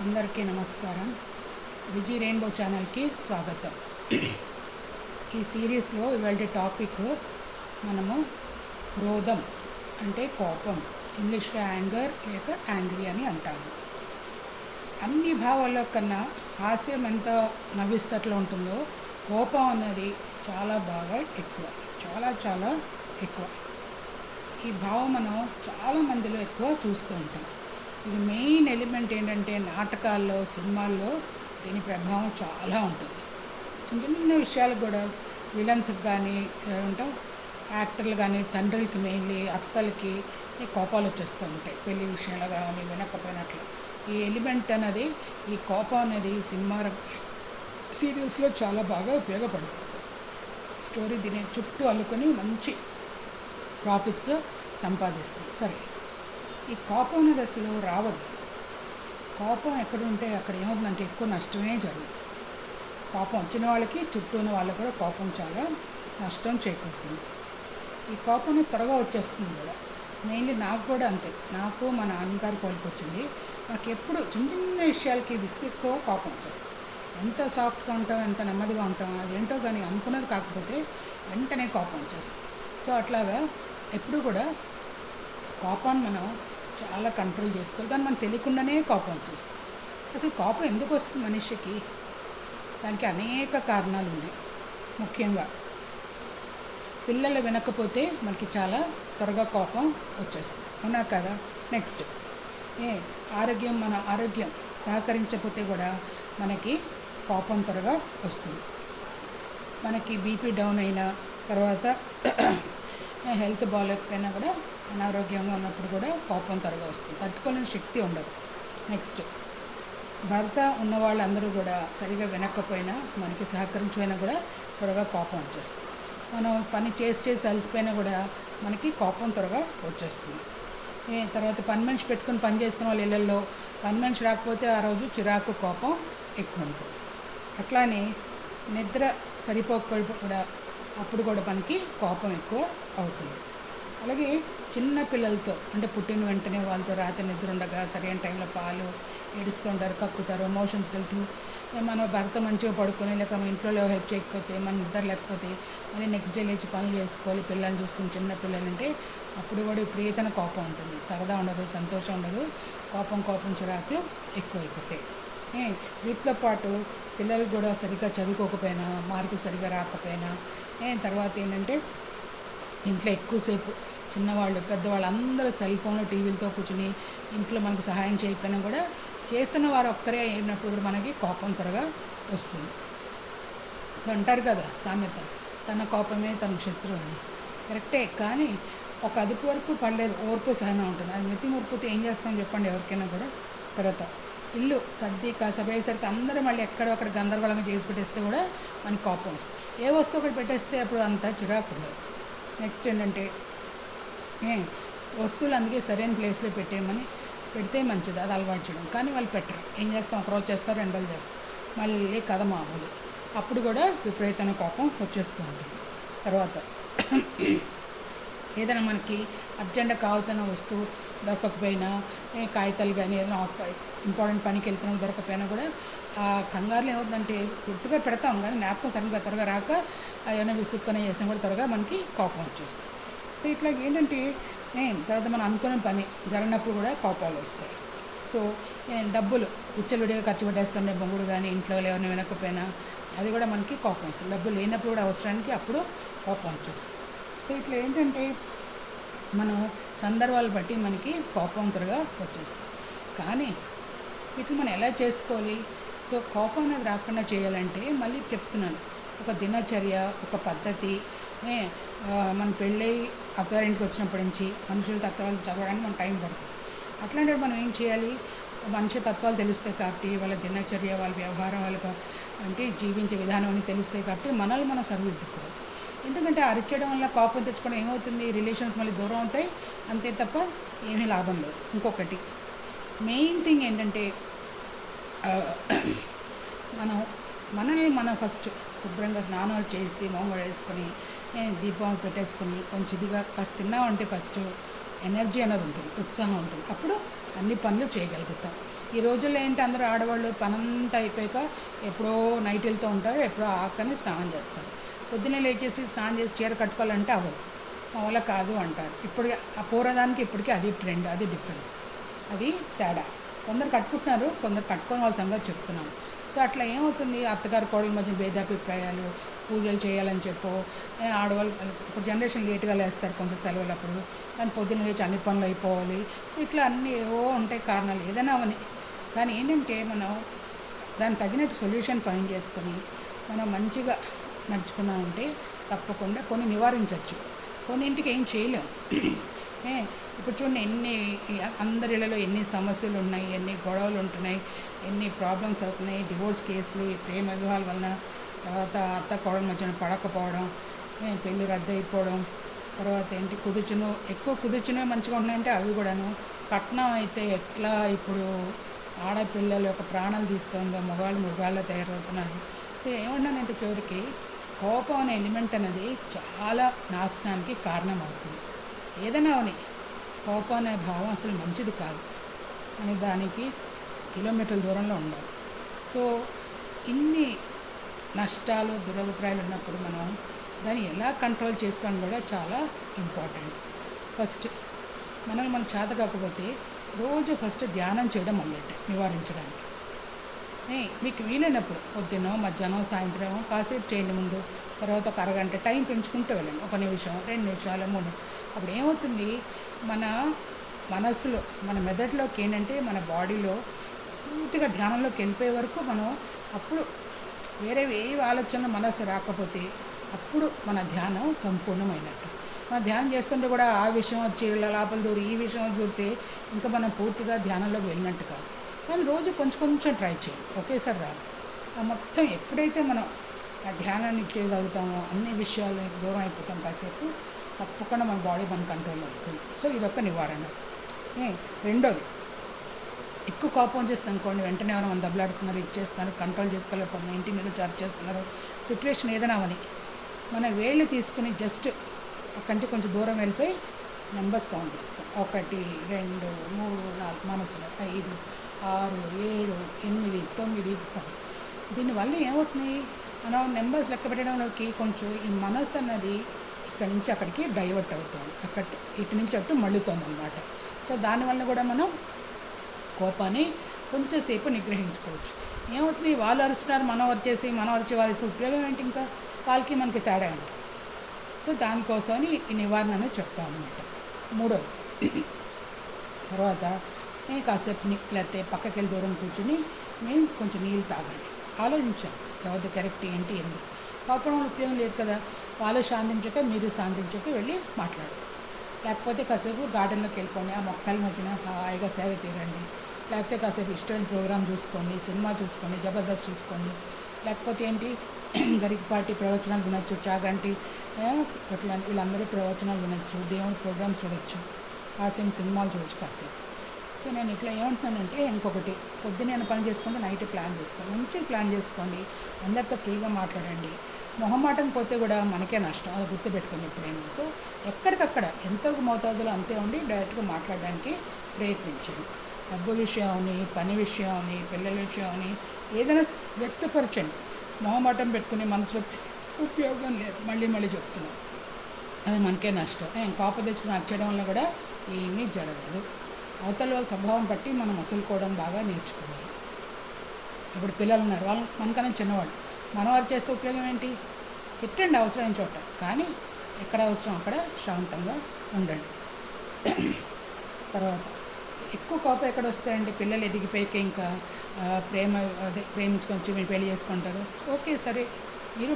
అందరికీ నమస్కారం. విజీ రెయిన్బో ఛానల్కి స్వాగతం. ఈ సిరీస్లో ఇవాళ టాపిక్ మనము క్రోధం అంటే కోపం ఇంగ్లీష్లో యాంగర్ లేక యాంగ్రీ అని అంటాము. అన్ని భావాల కన్నా హాస్యం ఎంత నవ్విస్తట్లో ఉంటుందో కోపం అన్నది చాలా బాగా ఎక్కువ చాలా చాలా ఎక్కువ. ఈ భావం మనం చాలా మందిలో ఎక్కువ చూస్తూ ఉంటాం. ఇది మెయిన్ ఎలిమెంట్ ఏంటంటే నాటకాల్లో సినిమాల్లో దీని ప్రభావం చాలా ఉంటుంది. చిన్న చిన్న విషయాలు కూడా విలన్స్కి కానీ ఏమంటాం యాక్టర్లు కానీ తండ్రులకి మెయిన్లీ అత్తలకి ఈ కోపాలు వచ్చేస్తూ ఉంటాయి. పెళ్ళి విషయంలో కానీ వినకపోయినట్లు. ఈ ఎలిమెంట్ అనేది ఈ కోపం అనేది సినిమా సీరియల్స్లో చాలా బాగా ఉపయోగపడుతుంది. స్టోరీ దీని చుట్టూ అల్లుకొని మంచి ప్రాఫిట్స్ సంపాదిస్తుంది. సరే. ఈ కోపం దశలో రావద్దు. కోపం ఎక్కడ ఉంటే అక్కడ ఏమవుతుందంటే ఎక్కువ నష్టమే జరుగుతుంది. కోపం వచ్చిన వాళ్ళకి చుట్టూ ఉన్న వాళ్ళకి కూడా కోపం చాలా నష్టం చేకూరుతుంది. ఈ కోపం త్వరగా వచ్చేస్తుంది కూడా. మెయిన్లీ నాకు కూడా అంతే. నాకు మా నాన్నగారు పోలికొచ్చింది నాకు ఎప్పుడు చిన్న చిన్న విషయాలకి విసుగు ఎక్కువ కోపం వచ్చేస్తుంది. ఎంత సాఫ్ట్గా ఉంటాం ఎంత నెమ్మదిగా ఉంటాం అదేంటో కానీ అనుకున్నది కాకపోతే వెంటనే కోపం వచ్చేస్తుంది. సో అట్లాగా ఎప్పుడు కూడా కోపాన్ని మనం చాలా కంట్రోల్ చేసుకోవాలి. కానీ మనం తెలియకుండానే కోపం వచ్చేస్తుంది. అసలు కోపం ఎందుకు వస్తుంది మనిషికి? దానికి అనేక కారణాలు ఉన్నాయి. ముఖ్యంగా పిల్లలు వినకపోతే మనకి చాలా త్వరగా కోపం వచ్చేస్తుంది. అవునా కదా? నెక్స్ట్ ఏ ఆరోగ్యం మన ఆరోగ్యం సహకరించకపోతే కూడా మనకి కోపం త్వరగా వస్తుంది. మనకి బీపీ డౌన్ అయినా తర్వాత హెల్త్ బాగాలేకపోయినా కూడా అనారోగ్యంగా ఉన్నప్పుడు కూడా కోపం త్వరగా వస్తుంది. తట్టుకోలేని శక్తి ఉండదు. నెక్స్ట్ భర్త ఉన్న వాళ్ళందరూ కూడా సరిగా వినకపోయినా మనకి సహకరించిపోయినా కూడా త్వరగా కోపం వచ్చేస్తుంది. మనం పని చేసి చేసి అలసిపోయినా కూడా మనకి కోపం త్వరగా వచ్చేస్తుంది. ఏ తర్వాత పని మనిషి పెట్టుకుని పని చేసుకున్న వాళ్ళ ఇళ్ళల్లో పని మనిషి రాకపోతే ఆ రోజు చిరాకు కోపం ఎక్కువ ఉంటుంది. అట్లానే నిద్ర సరిపోకపోయి కూడా అప్పుడు కూడా మనకి కోపం ఎక్కువ అవుతుంది. అలాగే చిన్న పిల్లలతో అంటే పుట్టిన వెంటనే వాళ్ళతో రాత్రి నిద్ర ఉండగా సరైన టైంలో పాలు ఏడుస్తుంటారు కక్కుతారు మోషన్స్కి వెళ్తూ మన భర్త మంచిగా పడుకొని లేక మన ఇంట్లో హెల్ప్ చేయకపోతే మన నిద్ర లేకపోతే మళ్ళీ నెక్స్ట్ డే లేచి పనులు చేసుకోవాలి పిల్లల్ని చూసుకుని చిన్న పిల్లలు అంటే అప్పుడు కూడా ప్రియతన కోపం ఉంటుంది. సరదా ఉండదు సంతోషం ఉండదు కోపం కోపం చిరాకులు ఎక్కువ అయిపోతాయి వీటితో పాటు పిల్లలు కూడా సరిగ్గా చదువుకోకపోయినా మార్కులు సరిగ్గా రాకపోయినా తర్వాత ఏంటంటే ఇంట్లో ఎక్కువసేపు చిన్నవాళ్ళు పెద్దవాళ్ళు అందరూ సెల్ ఫోన్లు టీవీలతో కూర్చుని ఇంట్లో మనకు సహాయం చేయకపోయినా కూడా చేస్తున్న వారు ఒక్కరే అయినప్పుడు కూడా మనకి కోపం త్వరగా వస్తుంది. సో అంటారు కదా సామెత తన కోపమే తన శత్రువు అని. కరెక్టే కానీ ఒక అదుపు వరకు పడలేదు ఓర్పు సహనం ఉంటుంది. అది మితి మురిపోతే ఏం చేస్తాం చెప్పండి ఎవరికైనా కూడా తర్వాత. ఇల్లు సర్ది కాసపోయేసరికి అందరూ మళ్ళీ ఎక్కడొక్కడ గందరగోళంగా చేసి పెట్టేస్తే కూడా మనకి కోపం వస్తుంది. ఏ వస్తువు ఒకటి పెట్టేస్తే అప్పుడు అంతా చిరాకు ఉండదు. నెక్స్ట్ ఏంటంటే వస్తువులు అందుకే సరైన ప్లేస్లో పెట్టేయమని పెడితే మంచిది అది అలవాటు చేయడం. కానీ వాళ్ళు పెట్టరు. ఏం చేస్తాం? ఒకరోజు చేస్తారు రెండు రోజులు చేస్తారు. మళ్ళీ కథ మామూలు. అప్పుడు కూడా విపరీతమైన కోపం వచ్చేస్తూ ఉంటుంది. తర్వాత ఏదైనా మనకి అర్జెంట్గా కావాల్సిన వస్తువు దొరకకపోయినా కాగితాలు కానీ ఏదైనా ఇంపార్టెంట్ పనికి వెళ్తున్నాం దొరకకపోయినా కూడా ఆ కంగారులో ఏమవుతుందంటే గుర్తుగా పెడతాం. కానీ జ్ఞాపకం సరిగ్గా త్వరగా రాక ఏమైనా విసుక్కునే చేసినా కూడా త్వరగా మనకి కోపం వచ్చేస్తుంది. సో ఇట్లా ఏంటంటే తర్వాత మనం అనుకునే పని జరిగినప్పుడు కూడా కోపాలు వస్తాయి. సో డబ్బులు ఉచ్చలుడిగా ఖర్చు పెట్టేస్తుండే బొంగుడు కానీ ఇంట్లో ఎవరిని వినకపోయినా అది కూడా మనకి కోపం వస్తుంది. డబ్బులు లేనప్పుడు కూడా అవసరానికి అప్పుడు కోపం వచ్చేస్తుంది. సో ఇట్లా ఏంటంటే మనం సందర్భాలు బట్టి మనకి కోపం త్వరగా వచ్చేస్తుంది. కానీ ఇట్లా మనం ఎలా చేసుకోవాలి? సో కోపం అనేది రాకుండా చేయాలంటే మళ్ళీ చెప్తున్నాను. ఒక దినచర్య ఒక పద్ధతి మన పెళ్ళై అత్తారింటికి వచ్చినప్పటి నుంచి మనుషుల తత్వాలు చదవడానికి మనం టైం పడుతుంది. అట్లాంటివి మనం ఏం చేయాలి? మనిషి తత్వాలు తెలుస్తాయి కాబట్టి వాళ్ళ దినచర్య వాళ్ళ వ్యవహారం వాళ్ళ అంటే జీవించే విధానం అని తెలుస్తాయి కాబట్టి మనల్ని మనం సరిదిద్దుకోవాలి ఎందుకంటే అరిచేయడం వల్ల కోపం తెచ్చుకోవడం ఏమవుతుంది? రిలేషన్స్ మళ్ళీ దూరం అవుతాయి. అంతే తప్ప ఏమీ లాభం లేదు. ఇంకొకటి మెయిన్ థింగ్ ఏంటంటే మనం మనల్ని మనం ఫస్ట్ శుభ్రంగా స్నానాలు చేసి మొంగ వేసుకొని దీపం పెట్టేసుకొని కొంచెం ఇదిగా కాస్త తిన్నామంటే ఫస్ట్ ఎనర్జీ అనేది ఉంటుంది ఉత్సాహం ఉంటుంది. అప్పుడు అన్ని పనులు చేయగలుగుతాం. ఈ రోజుల్లో ఏంటి అందరూ ఆడవాళ్ళు పనంతా అయిపోయాక ఎప్పుడో నైట్ వెళ్తూ ఉంటారు ఎప్పుడో ఆకని స్నానం చేస్తారు. పొద్దున్నే లేచేసి స్నానం చేసి చీర కట్టుకోవాలంటే అవ్వదు. మా కాదు అంటారు. ఇప్పుడు ఆ పూర్వదానికి ఇప్పటికీ అది ట్రెండ్ అది డిఫరెన్స్. అది తేడా. కొందరు కట్టుకుంటున్నారు కొందరు కట్టుకొని వాళ్ళ సంగతి చెప్తున్నాను సో అట్లా ఏమవుతుంది? అత్తగారు కోడల మధ్య భేదాభిప్రాయాలు పూజలు చేయాలని చెప్పో ఆడవాళ్ళు ఇప్పుడు జనరేషన్ లేట్గా లేస్తారు కొంత సెలవులప్పుడు కానీ పొద్దున్న లేచి అన్ని పనులు అయిపోవాలి. సో ఇట్లా అన్నీ ఏవో ఉంటాయి కారణాలు. ఏదైనా అవని కానీ ఏంటంటే మనం దానికి తగినట్టు సొల్యూషన్ ఫైండ్ చేసుకొని మనం మంచిగా నడుచుకున్నామంటే తప్పకుండా కొన్ని నివారించవచ్చు కొన్నింటికి ఏం చేయలేం. ఇప్పుడు చూడండి ఎన్ని అందరి ఇళ్ళలో ఎన్ని సమస్యలు ఉన్నాయి ఎన్ని గొడవలు ఉంటున్నాయి ఎన్ని ప్రాబ్లమ్స్ అవుతున్నాయి డివోర్స్ కేసులు ప్రేమ వివాహాల వలన తర్వాత అత్త కోడలు మధ్యన పడకపోవడం పెళ్ళి రద్దు అయిపోవడం తర్వాత ఏంటి కుదుర్చును ఎక్కువ కుదుర్చునే మంచిగా ఉన్నాయంటే అవి కూడాను. కట్నం అయితే ఎట్లా ఇప్పుడు ఆడపిల్లల యొక్క ప్రాణాలు తీస్తుందో మగవాళ్ళు మృగాల్లో తయారవుతున్నారు. సో ఏమన్నానంటే చివరికి కోపం అనే ఎలిమెంట్ అనేది చాలా నాశనానికి కారణం అవుతుంది ఏదైనా అవని కోపం అనే భావం అసలు మంచిది కాదు. అని దానికి కిలోమీటర్ల దూరంలో ఉండాలి. సో ఇన్ని నష్టాలు దురభిప్రాయాలు ఉన్నప్పుడు మనం దాన్ని ఎలా కంట్రోల్ చేసుకోవడం కూడా చాలా ఇంపార్టెంట్ ఫస్ట్ మనల్ని మనం చేత కాకపోతే రోజు ఫస్ట్ ధ్యానం చేయడం అన్నట్టు నివారించడానికి. మీకు వీలైనప్పుడు పొద్దున్న మధ్యాహ్నం సాయంత్రం కాసేపు చేయండి ముందు. తర్వాత ఒక అరగంట టైం పెంచుకుంటూ వెళ్ళండి. ఒక నిమిషం రెండు నిమిషాలు మూడు అప్పుడు ఏమవుతుంది? మన మనసులో మన మెదడులోకి ఏంటంటే మన బాడీలో పూర్తిగా ధ్యానంలోకి వెళ్ళిపోయే వరకు మనం అప్పుడు వేరే ఏ ఆలోచనలు మనసు రాకపోతే అప్పుడు మన ధ్యానం సంపూర్ణమైనట్టు. మన ధ్యానం చేస్తుంటే కూడా ఆ విషయం వచ్చి లోపల దూరి ఈ విషయం చూస్తే ఇంకా మనం పూర్తిగా ధ్యానంలోకి వెళ్ళినట్టు కాదు. కానీ రోజు కొంచెం కొంచెం ట్రై చేయండి. ఒకేసారి రాదు. ఆ మొత్తం ఎప్పుడైతే మనం ఆ ధ్యానాన్ని చేయగలుగుతామో అన్ని విషయాలు దూరం అయిపోతాం కాసేపు తప్పకుండా మన బాడీ మన కంట్రోల్లో అవుతుంది సో ఇదొక నివారణ. ఏ, రెండోది. ఎక్కువ కోపం చేస్తుంది అనుకోండి వెంటనే ఎవరైనా మన దెబ్బలాడుతున్నారు ఇచ్చేస్తున్నారు కంట్రోల్ చేసుకోలేకపోతున్నారు ఇంటి మీద చార్జ్ చేస్తున్నారు సిచ్యువేషన్ ఏదైనా అని మన వేళ్ళు తీసుకుని జస్ట్ అక్కడి నుంచి కొంచెం దూరం వెళ్ళిపోయి నెంబర్స్ కౌంట్ చేసుకోండి ఒకటి రెండు మూడు నాలుగు మనసులో ఐదు ఆరు ఏడు ఎనిమిది తొమ్మిది పది. దీనివల్ల ఏమవుతుంది? మనం నెంబర్స్ లెక్క పెట్టడంలోకి కొంచెం ఈ మనసు అన్నది ఇక్కడి నుంచి అక్కడికి డైవర్ట్ అవుతుంది. అక్కడ ఇటు నుంచి అటు మళ్ళుతుంది అనమాట సో దానివల్ల కూడా మనం కోపాన్ని కొంచెంసేపు నిగ్రహించుకోవచ్చు. ఏమవుతుంది? వాళ్ళు అరుస్తున్నారు మనం వచ్చేసి మనం వచ్చి వారి ఉపయోగం ఏంటి ఇంకా? వాళ్ళకి మనకి తేడా ఏంటి? సో దానికోసమని ఈ నివారణ అనేది చెప్తాం అనమాట మూడోది. తర్వాత నేను కాసేపు ని- లేకపోతే పక్కకి వెళ్ళి దూరం కూర్చుని మేము కొంచెం నీళ్ళు తాగండి ఆలోచించాం. తర్వాత కరెక్ట్ ఏంటి ఎందుకు? పాపం ఉపయోగం లేదు కదా? వాళ్ళు శాంతించక మీరు శాంతించక వెళ్ళి మాట్లాడు లేకపోతే కాసేపు గార్డెన్లోకి వెళ్ళిపోండి ఆ మొక్కల మధ్యన హాయిగా సేవ తీరండి. లేకపోతే కాసేపు ఇష్టమైన ప్రోగ్రామ్ చూసుకోండి సినిమా చూసుకోండి జబర్దస్త్ చూసుకోండి లేకపోతే ఏంటి గరికపాటి ప్రవచనాలు వినొచ్చు చాగంటి ఆ, ఇట్లా వీళ్ళందరూ ప్రవచనాలు వినొచ్చు దేవుని ప్రోగ్రామ్స్ చూడొచ్చు కాసేపు సినిమాలు చూడొచ్చు కాసేపు. సో నేను ఇట్లా ఏమంటున్నానంటే ఇంకొకటి పొద్దున్న నేను పని చేసుకుంటే నైట్ ప్లాన్ చేసుకోండి. మంచి ప్లాన్ చేసుకోండి. అందరితో ఫ్రీగా మాట్లాడండి. మొహమాటం పోతే కూడా మనకే నష్టం. అది గుర్తుపెట్టుకుని ఎప్పుడైనా సో ఎక్కడికక్కడ ఎంతవరకు మోతాదులో అంతే ఉండి డైరెక్ట్గా మాట్లాడడానికి ప్రయత్నించండి. డబ్బు విషయం అని పని విషయం అని పిల్లల విషయం అని ఏదైనా వ్యక్తపరచండి. మొహమాటం పెట్టుకుని మనసులో ఉపయోగం లేదు మళ్ళీ మళ్ళీ చెప్తున్నాం. అది మనకే నష్టం. ఏం కోప తెచ్చుకుని అరచడం వల్ల కూడా ఏమీ జరగదు. అవతల వాళ్ళ స్వభావం బట్టి మనం అసలుకోవడం బాగా నేర్చుకోవాలి. ఇప్పుడు పిల్లలు ఉన్నారు. వాళ్ళు మనకన్నా చిన్నవాళ్ళు. మనవారు చేస్తే ఉపయోగం ఏంటి? తిట్టండి అవసరమైన చోట. కానీ ఎక్కడ అవసరం అక్కడ శాంతంగా ఉండండి. తర్వాత ఎక్కువ కోపం ఎక్కడ వస్తాయండి? పిల్లలు ఎదిగిపోయాక ఇంకా ప్రేమ అదే ప్రేమించుకొని వచ్చి మీరు పెళ్ళి చేసుకుంటారు. ఓకే సరే.